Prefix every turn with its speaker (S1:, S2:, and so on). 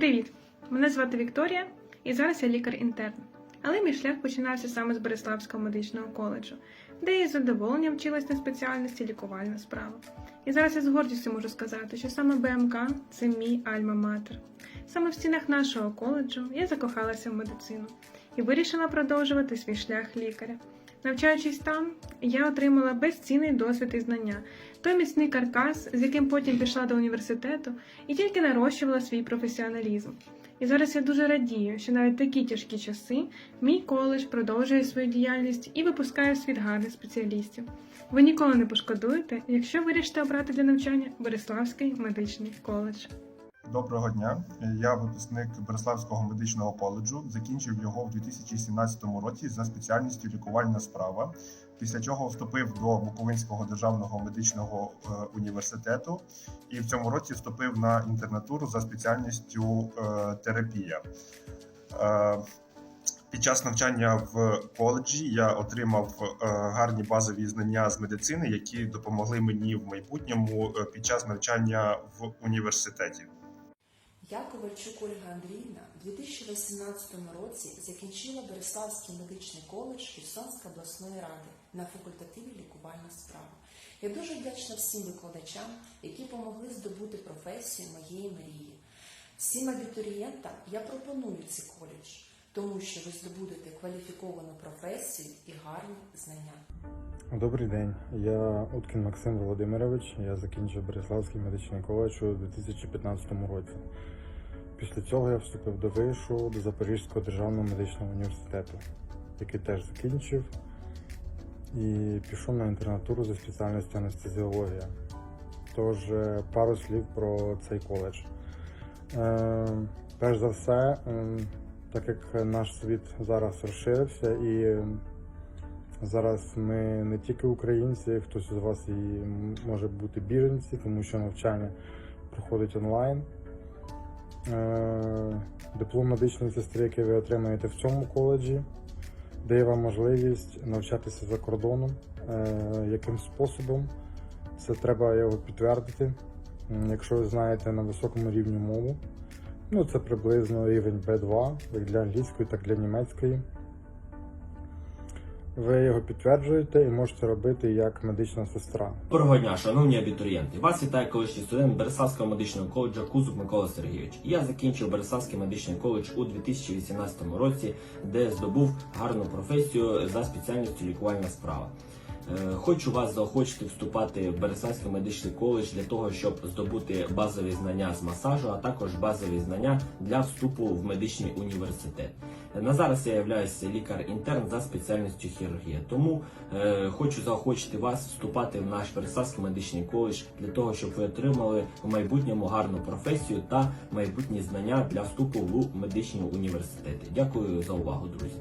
S1: Привіт! Мене звати Вікторія, і зараз я лікар-інтерн. Але мій шлях починався саме з Береславського медичного коледжу, де я із задоволенням вчилась на спеціальності лікувальна справа. І зараз я з гордістю можу сказати, що саме БМК це мій альма-матер. Саме в стінах нашого коледжу я закохалася в медицину і вирішила продовжувати свій шлях лікаря. Навчаючись там, я отримала безцінний досвід і знання, той міцний каркас, з яким потім пішла до університету і тільки нарощувала свій професіоналізм. І зараз я дуже радію, що навіть такі тяжкі часи мій коледж продовжує свою діяльність і випускає в світ гарних спеціалістів. Ви ніколи не пошкодуєте, якщо вирішите обрати для навчання Бориславський медичний коледж.
S2: Доброго дня. Я випускник Береславського медичного коледжу. Закінчив його в 2017 році за спеціальністю лікувальна справа. Після чого вступив до Буковинського державного медичного е, університету і в цьому році вступив на інтернатуру за спеціальністю е, терапія. Е, Під час навчання в коледжі я отримав гарні базові знання з медицини, які допомогли мені в майбутньому під час навчання в університеті.
S3: Я Ковальчук Ольга Андріївна в 2018 році закінчила Береславський медичний коледж Херсонської обласної ради на факультативі лікувальна справа. Я дуже вдячна всім викладачам, які допомогли здобути професію моєї мрії. Всім абітурієнтам я пропоную цей коледж, тому що ви здобудете кваліфіковану професію і гарні знання.
S4: Добрий день, я Уткін Максим Володимирович. Я закінчив Береславський медичний коледж у 2015 році. Після цього я вступив до вишу до Запорізького державного медичного університету, який теж закінчив, і пішов на інтернатуру за спеціальністю анестезіологія. Тож е, пару слів про цей коледж. Е, перш за все, так як наш світ зараз розширився і Зараз ми не тільки українці, хтось з вас і може бути біженці, тому що навчання проходить онлайн. Е, Диплом медичної сестри, який ви отримаєте в цьому коледжі, дає вам можливість навчатися за кордоном. Е, Яким способом? Це треба його підтвердити. Якщо ви знаєте на високому рівні мову, ну це приблизно рівень B2, як для англійської, так і для німецької. Ви його підтверджуєте і можете робити як медична сестра.
S5: Доброго дня, шановні абітурієнти. Вас вітає колишній студент Береславського медичного коледжу Кузук Микола Сергійович. Я закінчив Береславський медичний коледж у 2018 році, де здобув гарну професію за спеціальністю лікувальна справа. Е, Хочу вас заохочити вступати в Береславський медичний коледж для того, щоб здобути базові знання з масажу, а також базові знання для вступу в медичний університет. На зараз я являюся лікар-інтерн за спеціальністю хірургія. Тому е, хочу заохочити вас вступати в наш Береславський медичний коледж для того, щоб ви отримали в майбутньому гарну професію та майбутні знання для вступу в медичні університети. Дякую за увагу, друзі.